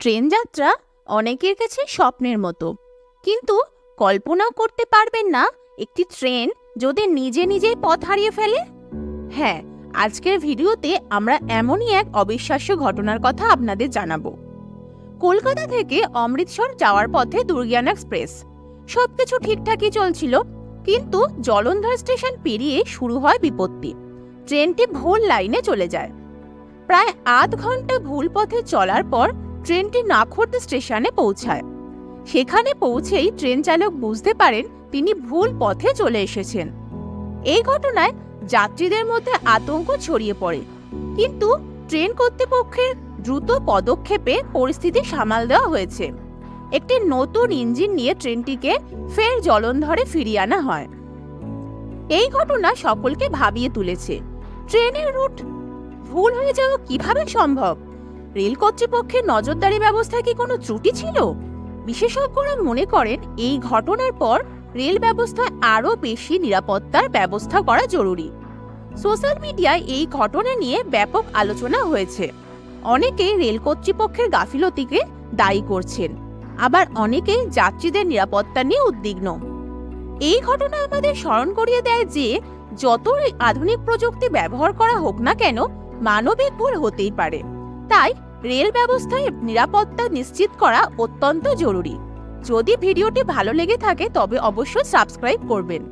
Train যাত্রা অনেকের কাছে স্বপ্নের মতো। কিন্তু কল্পনাও করতে পারবেন না একটি ট্রেন যদি নিজে নিজেই পথ হারিয়ে ফেলে। হ্যাঁ আজকের ভিডিওতে আমরা এমনই এক অবিশ্বাস্য ঘটনার কথা আপনাদের জানাব। কলকাতা থেকে অমৃতসর যাওয়ার পথে দুর্গিয়ান এক্সপ্রেস। সবকিছু ঠিকঠাকই চলছিল, কিন্তু জলন্ধর স্টেশন পেরিয়ে শুরু হয় বিপত্তি। ট্রেনটি ভুল লাইনে চলে যায়। প্রায় আধ ঘণ্টা ভুল পথে চলার পর ট্রেনটি নাখোর্দ স্টেশনে পৌঁছায়। সেখানে পৌঁছেই ট্রেন চালক বুঝতে পারেন তিনি ভুল পথে চলে এসেছেন। এই ঘটনায় যাত্রীদের মধ্যে আতঙ্ক ছড়িয়ে পড়ে। কিন্তু ট্রেন কর্তৃপক্ষের দ্রুত পদক্ষেপে পরিস্থিতি সামাল দেওয়া হয়েছে। একটি নতুন ইঞ্জিন নিয়ে ট্রেনটিকে ফের জলন্ধরে ফিরিয়ে আনা হয়। এই ঘটনা সকলকে ভাবিয়ে তুলেছে। ট্রেনের রুট ভুল হয়ে যাওয়া কীভাবে সম্ভব? রেল কর্তৃপক্ষের নজরদারি ব্যবস্থায় কি কোনো ত্রুটি ছিল? বিশেষজ্ঞরা মনে করেন এই ঘটনার পর রেল ব্যবস্থায় আরও বেশি নিরাপত্তার ব্যবস্থা করা জরুরি। সোশ্যাল মিডিয়ায় এই ঘটনা নিয়ে ব্যাপক আলোচনা হয়েছে। অনেকে রেল কর্তৃপক্ষের গাফিলতিকে দায়ী করছেন, আবার অনেকে যাত্রীদের নিরাপত্তা নিয়ে উদ্বিগ্ন। এই ঘটনা আমাদের স্মরণ করিয়ে দেয় যে, যতই আধুনিক প্রযুক্তি ব্যবহার করা হোক না কেন, মানবিক ভুল হতেই পারে। তাই রেল ব্যবস্থায় নিরাপত্তা নিশ্চিত করা অত্যন্ত জরুরি। যদি ভিডিওটি ভালো লেগে থাকে, তবে অবশ্যই সাবস্ক্রাইব করবেন।